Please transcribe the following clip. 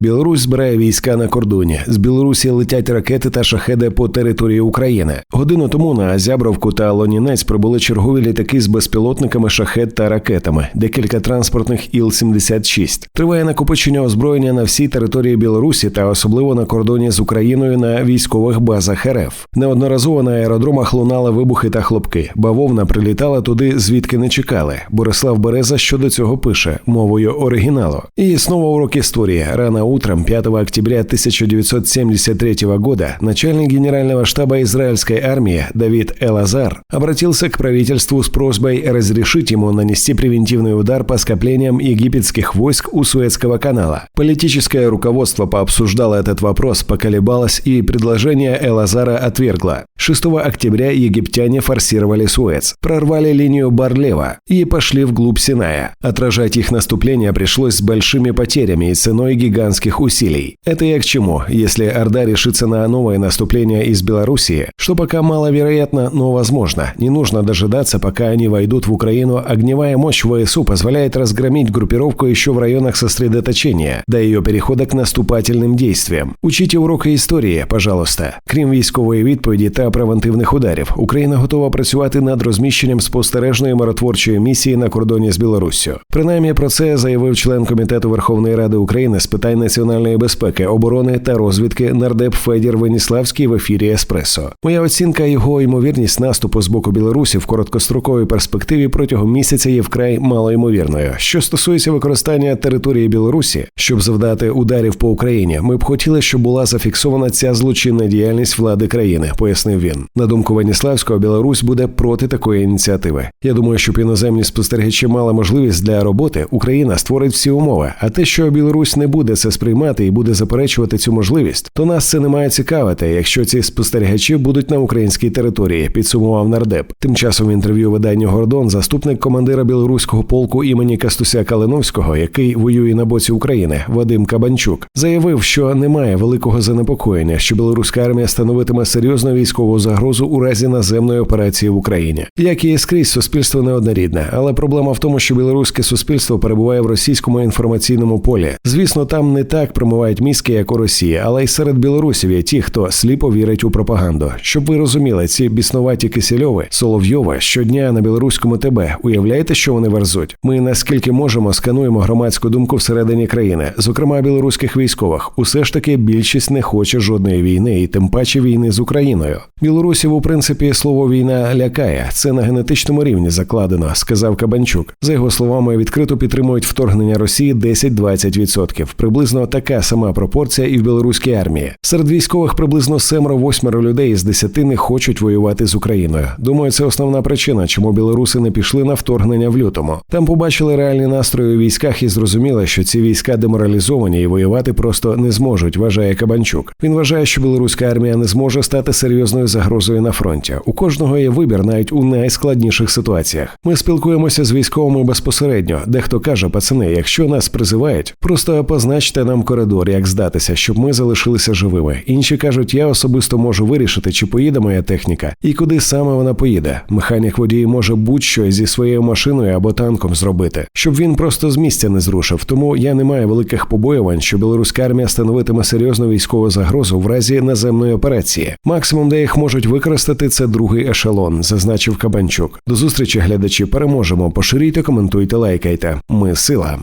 Білорусь збирає війська на кордоні. З Білорусі летять ракети та шахеди по території України. Годину тому на Азябровку та Лонінець прибули чергові літаки з безпілотниками шахет та ракетами. Декілька транспортних Іл-76. Триває накопичення озброєння на всій території Білорусі та особливо на кордоні з Україною на військових базах РФ. Неодноразово на аеродромах лунали вибухи та хлопки. Бавовна прилітала туди, звідки не чекали. Борислав Береза щодо цього пише мовою оригіналу. І знову урок історії. Рано утром 5 октября 1973 года начальник генерального штаба израильской армии Давид Элазар обратился к правительству с просьбой разрешить ему нанести превентивный удар по скоплениям египетских войск у Суэцкого канала. Политическое руководство пообсуждало этот вопрос, поколебалось и предложение Элазара отвергло. 6 октября египтяне форсировали Суэц, прорвали линию Барлева и пошли вглубь Синая. Отражать их наступление пришлось с большими потерями и ценой гигантских усилий. Это я к чему, если Орда решится на новое наступление из Белоруссии, что пока маловероятно, но возможно. Не нужно дожидаться, пока они войдут в Украину. Огневая мощь ВСУ позволяет разгромить группировку еще в районах сосредоточения, до ее перехода к наступательным действиям. Учите уроки історії, пожалуйста. Крім військової відповіді та превентивних ударів, Україна готова працювати над розміщенням спостережної миротворчої місії на кордоні з Білоруссю. Принаймні про це заявив член комітету Верховної Ради України з питань національної безпеки, оборони та розвідки нардеп Федір Веніславський в ефірі Еспресо. Моя оцінка його ймовірність наступу з боку Білорусі в короткостроковій перспективі протягом місяця є вкрай малоймовірною. Що стосується використання території Білорусі, щоб завдати ударів по Україні, ми б хотіли, щоб була зафіксована ця злочинна діяльність влади країни, пояснив він. На думку Веніславського, Білорусь буде проти такої ініціативи. Я думаю, щоб іноземні спостерігачі мали можливість для роботи, Україна створить всі умови. А те, що Білорусь не буде це сприймати і буде заперечувати цю можливість, то нас це не має цікавити, якщо ці спостерігачі будуть на українській території, підсумував нардеп. Тим часом в інтерв'ю виданню Гордон, заступник командира білоруського полку імені Кастуся Калиновського, який воює на боці України, Вадим Кабанчук, заявив, що немає великого занепокоєння, що білоруська армія становитиме серйозну військову загрозу у разі наземної операції в Україні. Як і скрізь суспільство неоднорідне, але проблема в тому, що білоруське суспільство перебуває в російському інформаційному полі. Звісно, там не так промивають мізки, як у Росії, але й серед білорусів є ті, хто сліпо вірить у пропаганду. Щоб ви розуміли, ці біснуваті Кисельови, Соловйова щодня на білоруському ТБ. Уявляєте, що вони верзуть? Ми наскільки можемо скануємо громадську думку всередині країни, зокрема білоруських військових. Усе ж таки більшість не хоче жодної війни, і тим паче війни з Україною. Білорусів, у принципі, слово війна лякає. Це на генетичному рівні закладено, сказав Кабанчук. За його словами, відкрито підтримують вторгнення Росії 10-20%. Приблизно така сама пропорція і в білоруській армії. Серед військових приблизно семеро-восьмеро людей із десяти не хочуть воювати з Україною. Думаю, це основна причина, чому білоруси не пішли на вторгнення в лютому. Там побачили реальні настрої у військах і зрозуміли, що ці війська деморалізовані і воювати просто не зможуть. Вважає Кабанчук. Він вважає, що білоруська армія не зможе стати серйозною загрозою на фронті. У кожного є вибір навіть у найскладніших ситуаціях. Ми спілкуємося з військовими безпосередньо. Дехто каже, пацани, якщо нас призивають, просто позначте нам коридор, як здатися, щоб ми залишилися живими. Інші кажуть, я особисто можу вирішити, чи поїде моя техніка і куди саме вона поїде. Механік водій може будь-що зі своєю машиною або танком зробити, щоб він просто з місця не зрушив. Тому я не маю великих побоювань, що білоруська армія становитиме серйозну військову загрозу в разі наземної операції. Максимум, де їх можуть використати, це другий ешелон, зазначив Кабанчук. До зустрічі, глядачі. Переможемо. Поширюйте, коментуйте, лайкайте. Ми сила.